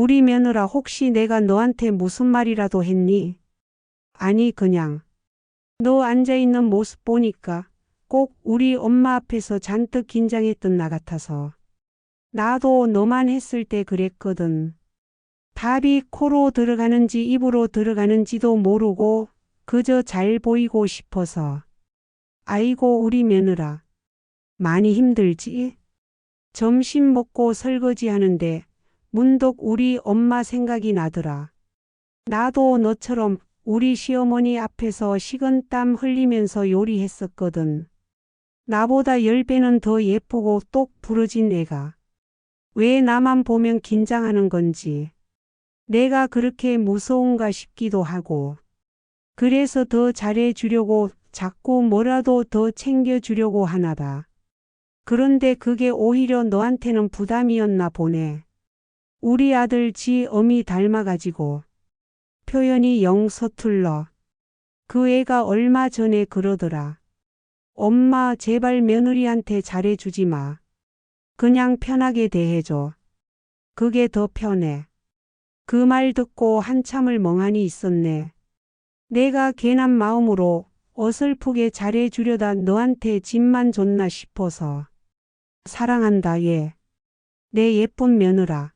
우리 며느라 혹시 내가 너한테 무슨 말이라도 했니? 아니, 그냥. 너 앉아있는 모습 보니까 꼭 우리 엄마 앞에서 잔뜩 긴장했던 나 같아서. 나도 너만 했을 때 그랬거든. 답이 코로 들어가는지 입으로 들어가는지도 모르고 그저 잘 보이고 싶어서. 아이고, 우리 며느라. 많이 힘들지? 점심 먹고 설거지 하는데 문득 우리 엄마 생각이 나더라. 나도 너처럼 우리 시어머니 앞에서 식은 땀 흘리면서 요리했었거든. 나보다 열 배는 더 예쁘고 똑 부러진 애가. 왜 나만 보면 긴장하는 건지. 내가 그렇게 무서운가 싶기도 하고. 그래서 더 잘해주려고 자꾸 뭐라도 더 챙겨주려고 하나 봐. 그런데 그게 오히려 너한테는 부담이었나 보네. 우리 아들 지 어미 닮아가지고. 표현이 영 서툴러. 그 애가 얼마 전에 그러더라. 엄마 제발 며느리한테 잘해주지 마. 그냥 편하게 대해줘. 그게 더 편해. 그 말 듣고 한참을 멍하니 있었네. 내가 괜한 마음으로 어설프게 잘해주려다 너한테 집만 줬나 싶어서. 사랑한다, 얘. 내 예쁜 며느라.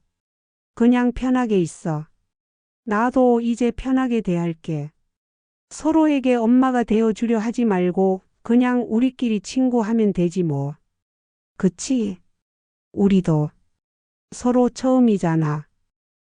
그냥 편하게 있어. 나도 이제 편하게 대할게. 서로에게 엄마가 되어주려 하지 말고 그냥 우리끼리 친구하면 되지 뭐. 그치? 우리도 서로 처음이잖아.